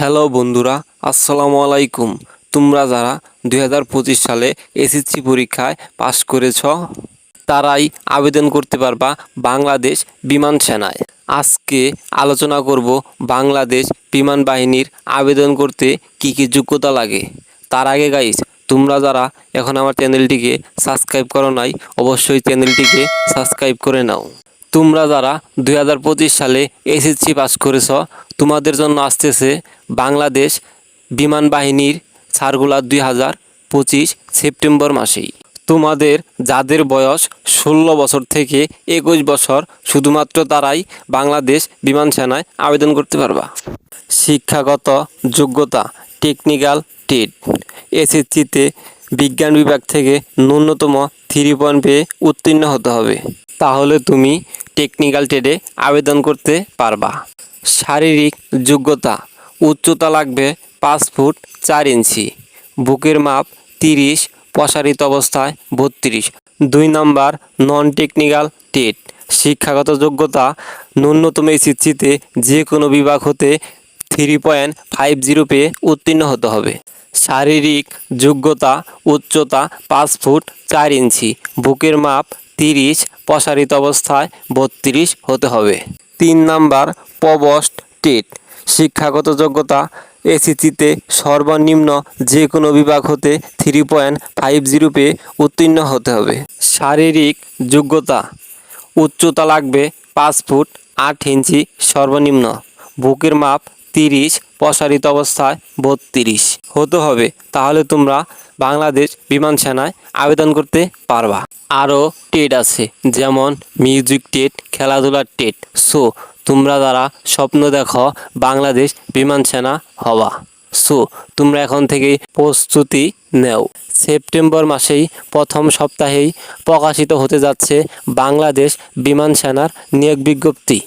Hello বন্ধুরা, আসসালামু আলাইকুম। তোমরা যারা দুই হাজার পঁচিশ সালে এসএসসি পরীক্ষায় পাশ করেছ, তারাই আবেদন করতে পারবা বাংলাদেশ বিমান সেনায়। আজকে আলোচনা করব বাংলাদেশ বিমান বাহিনীর আবেদন করতে কি কি যোগ্যতা লাগে। তার আগে গাইস তোমরা যারা এখন আমার চ্যানেলটিকে সাবস্ক্রাইব করো নাই, অবশ্যই চ্যানেলটিকে সাবস্ক্রাইব করে নাও। তোমরা যারা দুই হাজার পঁচিশ সালে এসএসসি পাস করেছ, তোমাদের জন্য আসতেছে বাংলাদেশ বিমান বাহিনীর সার্কুলার দুই হাজার পঁচিশ সেপ্টেম্বর মাসেই। তোমাদের যাদের বয়স ষোলো বছর থেকে একুশ বছর, শুধুমাত্র তারাই বাংলাদেশ বিমান সেনায় আবেদন করতে পারবা। শিক্ষাগত যোগ্যতা টেকনিক্যাল টেট। এসএসসিতে বিজ্ঞান বিভাগ থেকে ন্যূনতম থ্রি পয়েন্ট পেয়ে উত্তীর্ণ হতে হবে। তাহলে তুমি টেকনিক্যাল ট্রেডে আবেদন করতে পারবা। শারীরিক যোগ্যতা, উচ্চতা লাগবে পাঁচ ফুট চার ইঞ্চি, বুকের মাপ তিরিশ, প্রসারিত অবস্থায় বত্রিশ। দুই নাম্বার নন টেকনিক্যাল টেট শিক্ষাগত যোগ্যতা, ন্যূনতম এসএসসিতে যে কোনো বিভাগ হতে থ্রি পয়েন্ট ফাইভ জিরো পেয়ে উত্তীর্ণ হতে হবে। শারীরিক যোগ্যতা, উচ্চতা পাঁচ ফুট চার ইঞ্চি, বুকের মাপ তিরিশ, প্রসারিত অবস্থায় বত্রিশ হতে হবে। তিন নাম্বার পবস্ট টেট, শিক্ষাগত যোগ্যতা এসিসিতে সর্বনিম্ন যে কোনো বিভাগ হতে থ্রি পয়েন্ট ফাইভ জিরো পেয়ে উত্তীর্ণ হতে হবে। শারীরিক যোগ্যতা, উচ্চতা লাগবে পাঁচ ফুট আট ইঞ্চি সর্বনিম্ন, বুকের মাপ তিরিশ, প্রসারিত অবস্থায় বত্রিশ। হতে হবে, তাহলে তোমরা বাংলাদেশ বিমান সেনায় আবেদন করতে পারবা। আরও টেট আছে, যেমন মিউজিক টেট, খেলাধুলার টেট। সো, তোমরা যারা স্বপ্ন দেখো বাংলাদেশ বিমান সেনা হওয়া, সো, তোমরা এখন থেকেই প্রস্তুতি নেও। সেপ্টেম্বর মাসেই প্রথম সপ্তাহেই প্রকাশিত হতে যাচ্ছে বাংলাদেশ বিমান সেনার নিয়োগ বিজ্ঞপ্তি।